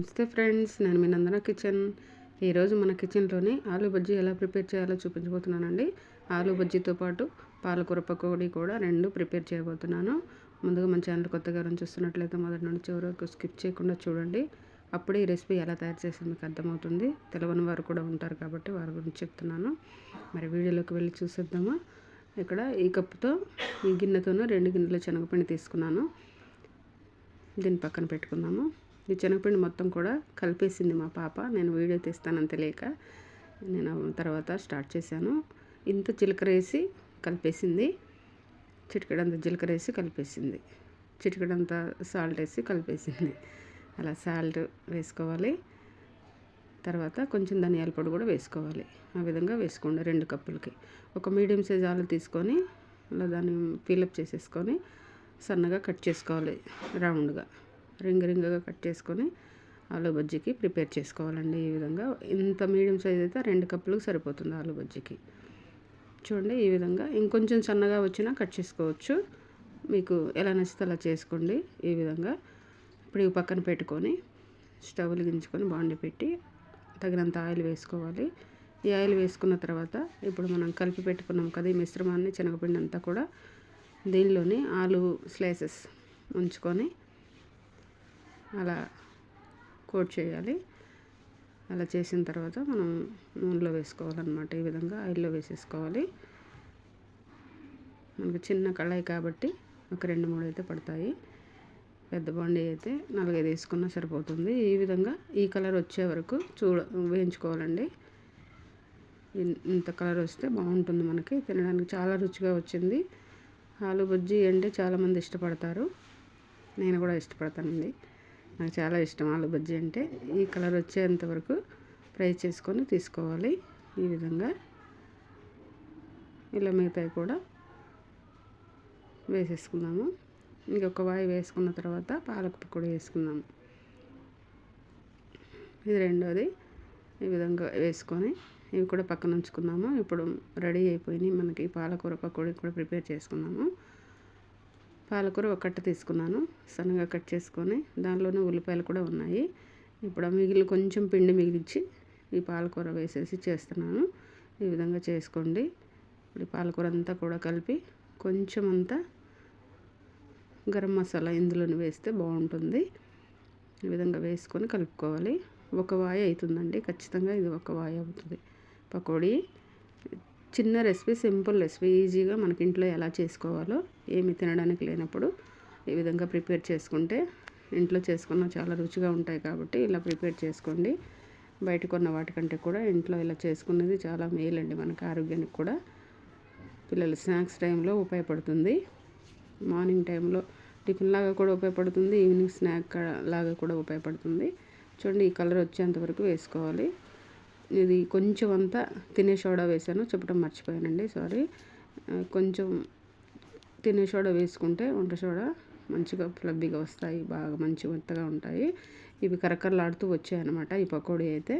నమస్తే ఫ్రెండ్స్ నేను మీ నందన కిచెన్. ఈరోజు మన కిచెన్లోని ఆలు బజ్జీ ఎలా ప్రిపేర్ చేయాలో చూపించబోతున్నానండి. ఆలు బజ్జీతో పాటు పాలకూర పకోడీ కూడా రెండు ప్రిపేర్ చేయబోతున్నాను. ముందుగా మన ఛానల్ కొత్తగా ఎవరైనా చూస్తున్నట్లయితే మొదటి నుండి చివరి వరకు స్కిప్ చేయకుండా చూడండి. అప్పుడే ఈ రెసిపీ ఎలా తయారు చేసేది మీకు అర్థమవుతుంది. తెలవని వారు కూడా ఉంటారు కాబట్టి వారి గురించి చెప్తున్నాను. మరి వీడియోలోకి వెళ్ళి చూసేద్దామా? ఇక్కడ ఈ కప్పుతో ఈ గిన్నెతోనూ రెండు గిన్నెల శనగపిండి తీసుకున్నాను. దీన్ని పక్కన పెట్టుకుందాము. ఈ శనగపిండి మొత్తం కూడా కలిపేసింది మా పాప. నేను వీడియో తీస్తానని తెలియక నేను తర్వాత స్టార్ట్ చేశాను. ఇంత జీలకర్ర వేసి కలిపేసింది. చిటికడంత జీలకర్ర వేసి కలిపేసింది. చిటికడంత సాల్ట్ వేసి కలిపేసింది. అలా సాల్ట్ వేసుకోవాలి. తర్వాత కొంచెం ధనియాల పొడి కూడా వేసుకోవాలి. ఆ విధంగా వేసుకోండి రెండు కప్పులకి. ఒక మీడియం సైజ్ ఆలు తీసుకొని అలా దాన్ని ఫిలప్ చేసేసుకొని సన్నగా కట్ చేసుకోవాలి రౌండ్గా. రింగ్ రింగ్గా కట్ చేసుకొని ఆలు బజ్జీకి ప్రిపేర్ చేసుకోవాలండి ఈ విధంగా. ఇంత మీడియం సైజ్ అయితే రెండు కప్పులకు సరిపోతుంది ఆలు బజ్జీకి. చూడండి ఈ విధంగా ఇంకొంచెం సన్నగా వచ్చినా కట్ చేసుకోవచ్చు. మీకు ఎలా నచ్చితే అలా చేసుకోండి ఈ విధంగా. ఇప్పుడు ఇవి పక్కన పెట్టుకొని స్టవ్ గించుకొని బాండి పెట్టి తగినంత ఆయిల్ వేసుకోవాలి. ఈ ఆయిల్ వేసుకున్న తర్వాత ఇప్పుడు మనం కలిపి పెట్టుకున్నాం కదా ఈ మిశ్రమాన్ని శనగపిండి అంతా కూడా దీనిలోని ఆలు స్లైసెస్ ఉంచుకొని అలా కోట్ చేయాలి. అలా చేసిన తర్వాత మనం నూనెలో వేసుకోవాలన్నమాట. ఈ విధంగా ఆయిల్లో వేసేసుకోవాలి. మనకు చిన్న కళాయి కాబట్టి ఒక రెండు మూడు అయితే పడతాయి. పెద్ద బాండి అయితే నాలుగైదు వేసుకున్నా సరిపోతుంది. ఈ విధంగా ఈ కలర్ వచ్చే వరకు చూడ వేయించుకోవాలండి. ఇంత కలర్ వస్తే బాగుంటుంది మనకి. తినడానికి చాలా రుచిగా వచ్చింది. ఆలు బుజ్జి అంటే చాలామంది ఇష్టపడతారు. నేను కూడా ఇష్టపడతానండి. నాకు చాలా ఇష్టం ఆలు బజ్జీ అంటే. ఈ కలర్ వచ్చేంత వరకు ఫ్రై చేసుకొని తీసుకోవాలి ఈ విధంగా. ఇలా మిగతాయి కూడా వేసేసుకున్నాము ఇంకొక వాయి వేసుకున్న తర్వాత పాలక కూడా వేసుకుందాము. ఇది రెండోది. ఈ విధంగా వేసుకొని ఇవి కూడా పక్కన ఉంచుకున్నాము ఇప్పుడు రెడీ అయిపోయినాయి మనకి పాలకూర పకోడీ కూడా ప్రిపేర్ చేసుకున్నాము పాలకూర ఒకటి తీసుకున్నాను. సన్నగా కట్ చేసుకొని దానిలోనే ఉల్లిపాయలు కూడా ఉన్నాయి. ఇప్పుడు మిగిలి కొంచెం పిండి మిగిలించి ఈ పాలకూర వేసేసి చేస్తున్నాను. ఈ విధంగా చేసుకోండి. ఇప్పుడు పాలకూర అంతా కూడా కలిపి కొంచెం అంతా గరం మసాలా ఇందులోనే వేస్తే బాగుంటుంది. ఈ విధంగా వేసుకొని కలుపుకోవాలి. ఒక వాయి అవుతుందండి. ఖచ్చితంగా ఇది ఒక వాయి అవుతుంది. పకోడీ చిన్న రెసిపీ సింపుల్ రెసిపీ ఈజీగా మనకి ఇంట్లో ఎలా చేసుకోవాలో ఏమి తినడానికి లేనప్పుడు ఈ విధంగా ప్రిపేర్ చేసుకుంటే ఇంట్లో చేసుకున్న చాలా రుచిగా ఉంటాయి కాబట్టి ఇలా ప్రిపేర్ చేసుకోండి. బయట కొన్న వాటికంటే కూడా ఇంట్లో ఇలా చేసుకున్నది చాలా మేలండి మనకి ఆరోగ్యానికి కూడా. పిల్లలు స్నాక్స్ టైంలో ఉపయోగపడుతుంది. మార్నింగ్ టైంలో టిఫిన్ లాగా కూడా ఉపయోగపడుతుంది. ఈవినింగ్ స్నాక్ లాగా కూడా ఉపయోగపడుతుంది. చూడండి ఈ కలర్ వచ్చేంతవరకు వేసుకోవాలి. ఇది కొంచెం అంతా తినే సోడా వేసాను. చెప్పడం మర్చిపోయానండి సారీ. కొంచెం తినే సోడా వేసుకుంటే వంట సోడా మంచిగా ఫ్లబ్బీగా వస్తాయి బాగా మంచి మెత్తగా ఉంటాయి. ఇవి కరకరలాడుతూ వచ్చాయన్నమాట ఈ పకోడీ అయితే.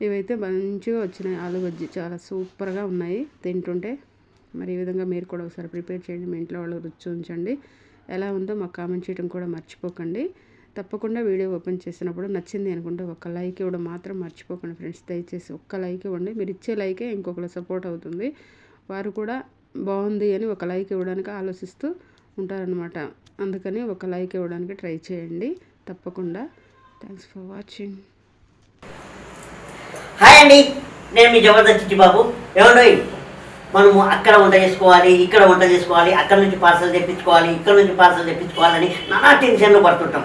ఇవైతే మంచిగా వచ్చినాయి. ఆలు చాలా సూపర్గా ఉన్నాయి. తింటుంటే మరి ఈ విధంగా మీరు కూడా ఒకసారి ప్రిపేర్ చేయండి. మీ ఇంట్లో వాళ్ళు రుచి ఉంచండి. ఎలా ఉందో మాకు కామెంట్ చేయడం కూడా మర్చిపోకండి. తప్పకుండా వీడియో ఓపెన్ చేసినప్పుడు నచ్చింది అనుకుంటే ఒక లైక్ ఇవ్వడం మాత్రం మర్చిపోకండి ఫ్రెండ్స్. దయచేసి ఒక్క లైక్ ఇవ్వండి. మీరు ఇచ్చే లైకే ఇంకొకరు సపోర్ట్ అవుతుంది. వారు కూడా బాగుంది అని ఒక లైక్ ఇవ్వడానికి ఆలోచిస్తూ ఉంటారనమాట అందుకని ఒక లైక్ ఇవ్వడానికి ట్రై చేయండి. తప్పకుండా. Thanks for watching. హాయ్ అండి. నేను మీ జబర్దస్త్ చిట్టిబాబు ఏమండి? మనము అక్కడ వంట చేసుకోవాలి ఇక్కడ వంట చేసుకోవాలి అక్కడ నుంచి పార్సల్ తెప్పించుకోవాలి ఇక్కడ నుంచి పార్సల్ తెప్పించుకోవాలని నానా టెన్షన్లు పడుతుంటాం.